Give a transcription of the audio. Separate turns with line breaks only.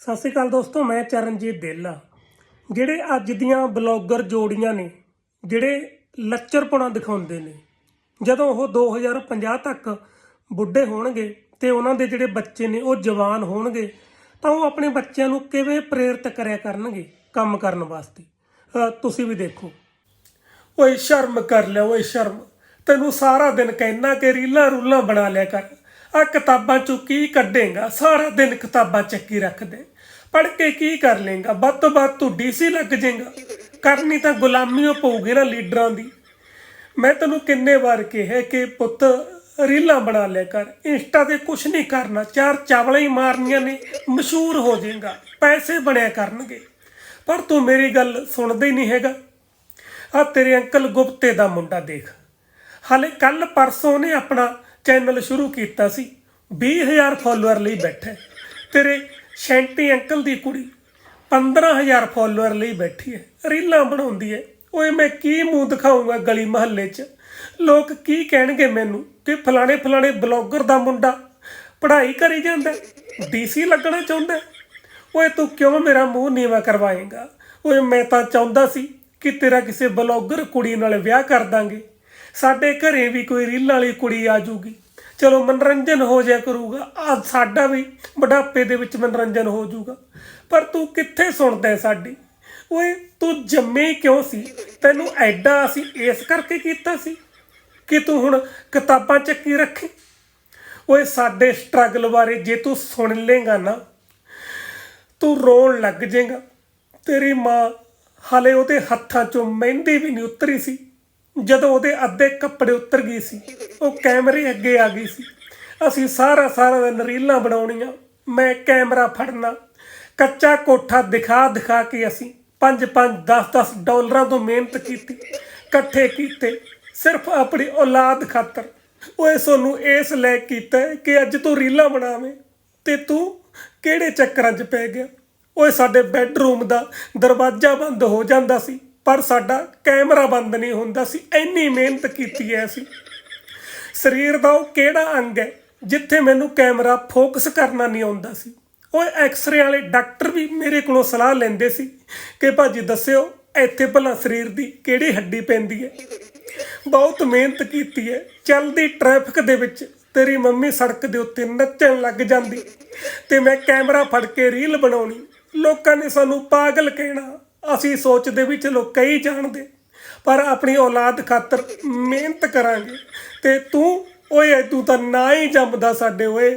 ਸਤਿ ਸ਼੍ਰੀ ਅਕਾਲ ਦੋਸਤੋ, ਮੈਂ ਚਰਨਜੀਤ ਦੇਲਾ ਜਿਹੜੇ ਅੱਜ ਦੀਆਂ ਬਲੌਗਰ ਜੋੜੀਆਂ ਨੇ, ਜਿਹੜੇ ਲੱਚਰਪਣਾ ਦਿਖਾਉਂਦੇ ਨੇ, ਜਦੋਂ ਉਹ 2050 ਤੱਕ ਬੁੱਢੇ ਹੋਣਗੇ ਤੇ ਉਹਨਾਂ ਦੇ ਜਿਹੜੇ ਬੱਚੇ ਨੇ, ਉਹ ਜਵਾਨ ਹੋਣਗੇ, ਤਾਂ ਉਹ ਆਪਣੇ ਬੱਚਿਆਂ ਨੂੰ ਕਿਵੇਂ ਪ੍ਰੇਰਿਤ ਕਰਿਆ ਕਰਨਗੇ ਕੰਮ ਕਰਨ ਵਾਸਤੇ? ਤੁਸੀਂ ਵੀ ਦੇਖੋ। ਓਏ ਸ਼ਰਮ ਕਰ ਲਿਆ, ਓਏ ਸ਼ਰਮ। ਤੈਨੂੰ ਸਾਰਾ ਦਿਨ ਕਹਿਣਾ ਕਿ ਰੀਲਾਂ ਰੂਲਾਂ ਬਣਾ ਲਿਆ ਕਰ। ਆ ਕਿਤਾਬਾਂ ਚੋਂ ਕੀ ਕੱਢੇਗਾ? ਸਾਰਾ ਦਿਨ ਕਿਤਾਬਾਂ ਚੱਕੀ ਰੱਖਦੇ? ਪੜ੍ਹ ਕੇ ਕੀ ਕਰ ਲੇਗਾ ਵੱਧ ਤੋਂ ਵੱਧ ਤੂੰ ਡੀਸੀ ਲੱਗ ਜਾਏਗਾ ਕਰਨੀ ਤਾਂ ਗੁਲਾਮੀ ਪਊਗੀ ਨਾ ਲੀਡਰਾਂ ਦੀ। ਮੈਂ ਤੈਨੂੰ ਕਿੰਨੇ ਵਾਰ ਕਿਹਾ ਕਿ ਪੁੱਤ, ਰੀਲਾਂ ਬਣਾ ਲਿਆ ਕਰ। ਇੰਸਟਾ ਤੇ ਕੁਛ ਨਹੀਂ ਕਰਨਾ। ਚਾਰ ਚਾਵਲਾਂ ਹੀ ਮਾਰਨੀਆਂ ਨੇ, ਮਸ਼ਹੂਰ ਹੋ ਜਾਏਗਾ ਪੈਸੇ ਬਣਿਆ ਕਰਨਗੇ। ਪਰ ਤੂੰ ਮੇਰੀ ਗੱਲ ਸੁਣਦਾ ਹੀ ਨਹੀਂ ਹੈਗਾ। ਆ ਤੇਰੇ ਅੰਕਲ ਗੁਪਤੇ ਦਾ ਮੁੰਡਾ ਦੇਖ। ਹਾਲੇ ਕੱਲ ਪਰਸੋਂ ਨੇ ਆਪਣਾ ਚੈਨਲ ਸ਼ੁਰੂ ਕੀਤਾ ਸੀ। 20000 ਫਾਲੋਅਰ ਲਈ ਬੈਠਾ। ਤੇਰੇ ਸ਼ੈਂਟੀ ਅੰਕਲ ਦੀ ਕੁੜੀ 15000 ਫਾਲੋਅਰ ਲਈ ਬੈਠੀ ਹੈ। ਰੀਲਾਂ ਬਣਾਉਂਦੀ ਹੈ। ਓਏ ਮੈਂ ਕੀ ਮੂੰਹ ਦਿਖਾਉਂਗਾ ਗਲੀ ਮਹੱਲੇ 'ਚ? ਲੋਕ ਕੀ ਕਹਿਣਗੇ ਮੈਨੂੰ ਕਿ ਫਲਾਣੇ ਫਲਾਣੇ ਬਲੌਗਰ ਦਾ ਮੁੰਡਾ ਪੜ੍ਹਾਈ ਕਰੀ ਜਾਂਦਾ ਡੀਸੀ ਲੱਗਣਾ ਚਾਹੁੰਦਾ ਹੈ। ਓਏ ਤੂੰ ਕਿਉਂ ਮੇਰਾ ਮੂੰਹ ਨੀਵਾ ਕਰਵਾਏਗਾ? ਓਏ ਮੈਂ ਤਾਂ ਚਾਹੁੰਦਾ ਸੀ ਕਿ ਤੇਰਾ ਕਿਸੇ ਬਲੌਗਰ ਕੁੜੀ ਨਾਲ ਵਿਆਹ ਕਰ ਦਾਂਗੇ। ਸਾਡੇ ਘਰੇ ਵੀ ਕੋਈ ਰੀਲਾਂ ਵਾਲੀ ਕੁੜੀ ਆ ਜੂਗੀ ਚਲੋ ਮਨੋਰੰਜਨ ਹੋ ਜਾਇਆ ਕਰੂਗਾ। ਆ ਸਾਡਾ ਵੀ ਬੁਢਾਪੇ ਦੇ ਵਿੱਚ ਮਨੋਰੰਜਨ ਹੋ ਜਾਊਗਾ। ਪਰ ਤੂੰ ਕਿੱਥੇ ਸੁਣਦਾ ਹੈ ਸਾਡੀ? ਓਏ, ਤੂੰ ਜੰਮੇ ਹੀ ਕਿਉਂ ਸੀ? ਤੈਨੂੰ ਐਡਾ ਅਸੀਂ ਇਸ ਕਰਕੇ ਕੀਤਾ ਸੀ ਕਿ ਤੂੰ ਹੁਣ ਕਿਤਾਬਾਂ ਚੱਕੀ ਰੱਖੇ। ਓਏ, ਸਾਡੇ ਸਟਰਗਲ ਬਾਰੇ ਜੇ ਤੂੰ ਸੁਣ ਲੇਗਾ ਨਾ, ਤੂੰ ਰੋਣ ਲੱਗ ਜਾਏਗਾ। ਤੇਰੀ ਮਾਂ ਹਾਲੇ ਉਹਦੇ ਹੱਥਾਂ 'ਚੋਂ ਮਹਿੰਦੀ ਵੀ ਨਹੀਂ ਉਤਰੀ ਸੀ। ਜਦੋਂ ਉਹਦੇ ਅੱਧੇ ਕੱਪੜੇ ਉਤਰ ਗਈ ਸੀ, ਉਹ ਕੈਮਰੇ ਅੱਗੇ ਆ ਗਈ ਸੀ। ਅਸੀਂ ਸਾਰਾ ਸਾਰਾ ਦਿਨ ਰੀਲਾਂ ਬਣਾਉਣੀਆਂ, ਮੈਂ ਕੈਮਰਾ ਫੜਨਾ, ਕੱਚਾ ਕੋਠਾ ਦਿਖਾ ਦਿਖਾ ਕੇ ਅਸੀਂ 5 5 10 10 ਡਾਲਰਾਂ ਤੋਂ ਮਿਹਨਤ ਕੀਤੀ, ਇਕੱਠੇ ਕੀਤੇ, ਸਿਰਫ ਆਪਣੀ ਔਲਾਦ ਖਾਤਰ। ਓਏ ਸੋਨੂੰ ਇਸ ਲੈ ਕੀਤਾ ਕਿ ਅੱਜ ਤੂੰ ਰੀਲਾਂ ਬਣਾਵੇਂ, ਤੇ ਤੂੰ ਕਿਹੜੇ ਚੱਕਰਾਂ 'ਚ ਪੈ ਗਿਆ? ਓਏ ਸਾਡੇ ਬੈੱਡਰੂਮ ਦਾ ਦਰਵਾਜ਼ਾ ਬੰਦ ਹੋ ਜਾਂਦਾ ਸੀ। ਪਰ ਸਾਡਾ ਕੈਮਰਾ ਬੰਦ ਨਹੀਂ ਹੁੰਦਾ ਸੀ, ਇੰਨੀ ਮਿਹਨਤ ਕੀਤੀ ਐ ਅਸੀਂ। ਸਰੀਰ ਦਾ ਉਹ ਕਿਹੜਾ ਅੰਗ ਹੈ ਜਿੱਥੇ ਮੈਨੂੰ ਕੈਮਰਾ ਫੋਕਸ ਕਰਨਾ ਨਹੀਂ ਆਉਂਦਾ ਸੀ? ਉਹ ਐਕਸ-ਰੇ ਵਾਲੇ ਡਾਕਟਰ ਵੀ ਮੇਰੇ ਕੋਲੋਂ ਸਲਾਹ ਲੈਂਦੇ ਸੀ ਕਿ ਭਾਜੀ ਦੱਸਿਓ, ਇੱਥੇ ਭਲਾ ਸਰੀਰ ਦੀ ਕਿਹੜੀ ਹੱਡੀ ਪੈਂਦੀ ਹੈ? ਬਹੁਤ ਮਿਹਨਤ ਕੀਤੀ ਹੈ। ਚੱਲਦੀ ਟ੍ਰੈਫਿਕ ਦੇ ਵਿੱਚ ਤੇਰੀ ਮੰਮੀ ਸੜਕ ਦੇ ਉੱਤੇ ਨੱਚਣ ਲੱਗ ਜਾਂਦੀ ਤੇ ਮੈਂ ਕੈਮਰਾ ਫੜ ਕੇ ਰੀਲ ਬਣਾਉਣੀ। ਲੋਕਾਂ ਨੇ ਸਾਨੂੰ ਪਾਗਲ ਕਹਿਣਾ। ਅਸੀਂ ਸੋਚਦੇ ਵੀ ਚਲੋ ਕਈ ਜਾਣਦੇ, ਪਰ ਆਪਣੀ ਔਲਾਦ ਖਾਤਰ ਮਿਹਨਤ ਕਰਾਂਗੇ। ਤੇ ਤੂੰ, ਓਏ, ਤੂੰ ਤਾਂ ਨਾ ਹੀ ਜੰਮਦਾ ਸਾਡੇ ਓਏ।